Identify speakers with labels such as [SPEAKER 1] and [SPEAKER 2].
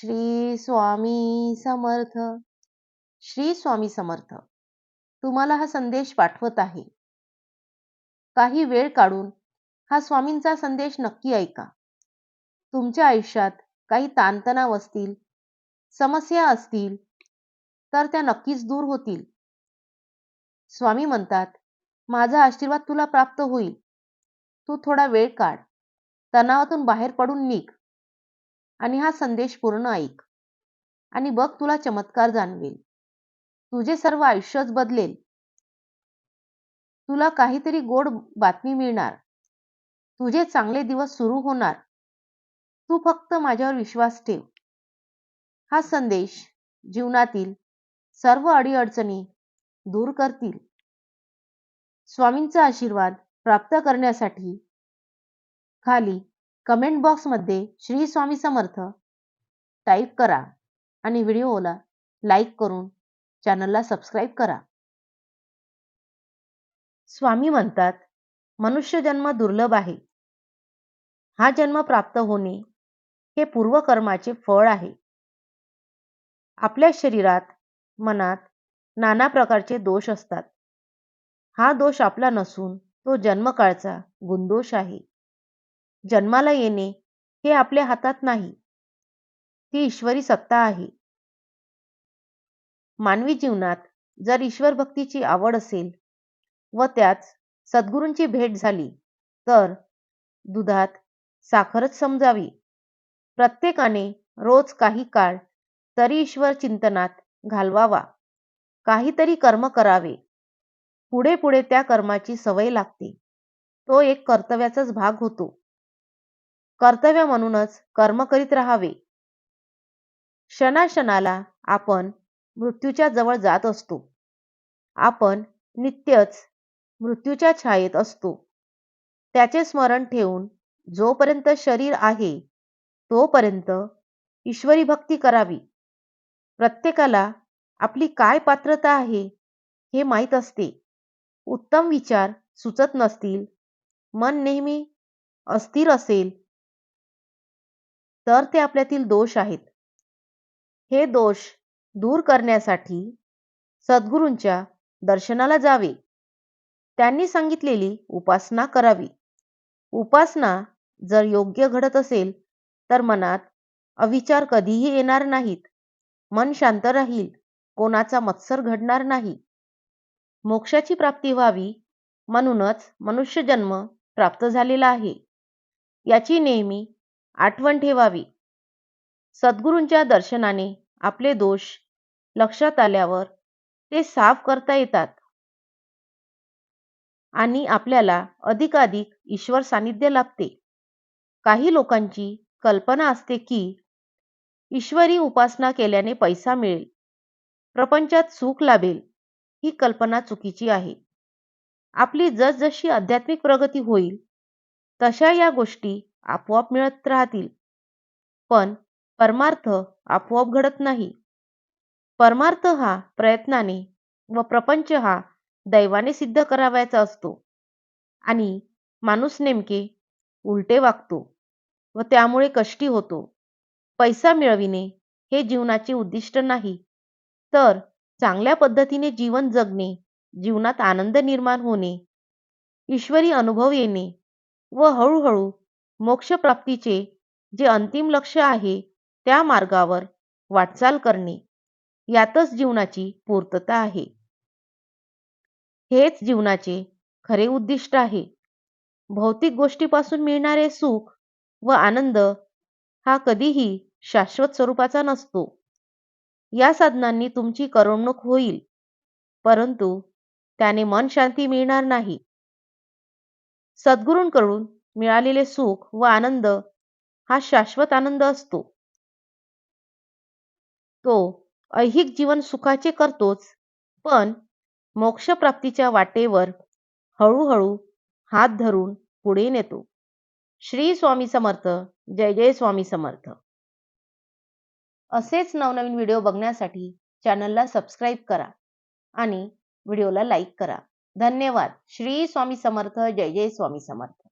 [SPEAKER 1] श्री स्वामी समर्थ. श्री स्वामी समर्थ तुम्हाला हा संदेश पाठवत आहे. काही वेळ काढून हा स्वामींचा संदेश नक्की ऐका. तुमच्या आयुष्यात काही ताणतणाव असतील समस्या असतील तर त्या नक्कीच दूर होतील. स्वामी म्हणतात माझा आशीर्वाद तुला प्राप्त होईल. तू थोडा वेळ काढ. तणावातून बाहेर पडून निघ. आणि हा संदेश पूर्ण ऐक. आणि बघ तुला चमत्कार जाणवेल. तुझे सर्व आयुष्यच बदलेल. तुला काहीतरी गोड बातमी मिळणार. तुझे चांगले दिवस सुरू होणार. तू फक्त माझ्यावर विश्वास ठेव. हा संदेश जीवनातील सर्व अडीअडचणी दूर करतील. स्वामींचा आशीर्वाद प्राप्त करण्यासाठी खाली कमेंट बॉक्समध्ये श्री स्वामी समर्थ टाईप करा आणि व्हिडिओला लाईक करून चॅनलला सबस्क्राईब करा. स्वामी म्हणतात मनुष्य जन्म दुर्लभ आहे. हा जन्म प्राप्त होणे हे पूर्वकर्माचे फळ आहे. आपल्या शरीरात मनात नाना प्रकारचे दोष असतात. हा दोष आपला नसून तो जन्मकाळचा गुणदोष आहे. जन्माला येणे हे आपल्या हातात नाही. ती ईश्वरी सत्ता आहे. मानवी जीवनात जर ईश्वर भक्तीची आवड असेल व त्यात सद्गुरूंची भेट झाली तर दुधात साखरच समजावी. प्रत्येकाने रोज काही काळ तरी ईश्वर चिंतनात घालवावा. काहीतरी कर्म करावे. पुढे पुढे त्या कर्माची सवय लागते. तो एक कर्तव्याचाच भाग होतो. कर्तव्य म्हणूनच कर्म करीत राहावे. क्षणाक्षणाला आपण मृत्यूच्या जवळ जात असतो. आपण नित्यच मृत्यूच्या छायेत असतो. त्याचे स्मरण ठेवून जोपर्यंत शरीर आहे तोपर्यंत ईश्वरी भक्ती करावी. प्रत्येकाला आपली काय पात्रता आहे हे माहीत असते. उत्तम विचार सुचत नसतील मन नेहमी अस्थिर असेल तर ते आपल्यातील दोष आहेत. हे दोष दूर करण्यासाठी सद्गुरूंच्या दर्शनाला जावे. त्यांनी सांगितलेली उपासना करावी. उपासना जर योग्य घडत असेल तर मनात अविचार कधीही येणार नाहीत. मन शांत राहील कोणाचा मत्सर घडणार नाही. मोक्षाची प्राप्ती व्हावी म्हणूनच मनुष्य जन्म प्राप्त झालेला आहे. याची नेहमी आठवण ठेवावी. सद्गुरूंच्या दर्शनाने आपले दोष लक्षात आल्यावर ते साफ करता येतात. आणि आपल्याला अधिकाधिक ईश्वर सानिध्य लाभते. काही लोकांची कल्पना असते की ईश्वरी उपासना केल्याने पैसा मिळेल. प्रपंचात सुख लाभेल ही कल्पना चुकीची आहे. आपली जसजशी आध्यात्मिक प्रगती होईल तशा या गोष्टी आपोआप मिळत राहतील. पण परमार्थ आपोआप घडत नाही. परमार्थ हा प्रयत्नाने व प्रपंच हा दैवाने सिद्ध करावायचा असतो. आणि माणूस नेमके उलटे वागतो व त्यामुळे कष्टी होतो. पैसा मिळविणे हे जीवनाचे उद्दिष्ट नाही. तर चांगल्या पद्धतीने जीवन जगणे जीवनात आनंद निर्माण होणे ईश्वरी अनुभव येणे व हळूहळू मोक्षप्राप्तीचे जे अंतिम लक्ष आहे त्या मार्गावर वाटचाल करणे यातच जीवनाची पूर्तता आहे. हेच जीवनाचे खरे उद्दिष्ट आहे. भौतिक गोष्टीपासून मिळणारे सुख व आनंद हा कधीही शाश्वत स्वरूपाचा नसतो. या साधनांनी तुमची करमणूक होईल परंतु त्याने मन शांती मिळणार नाही. सद्गुरूंकडून मिळालेले सुख व आनंद हा शाश्वत आनंद असतो. तो ऐहिक जीवन सुखाचे करतोच पण मोक्षप्राप्तीच्या वाटेवर हळूहळू हात धरून पुढे नेतो. श्री स्वामी समर्थ जय जय स्वामी समर्थ. असेच नवनवीन व्हिडिओ बघण्यासाठी चॅनलला सबस्क्राईब करा आणि व्हिडिओला लाईक करा. धन्यवाद. श्री स्वामी समर्थ जय जय स्वामी समर्थ.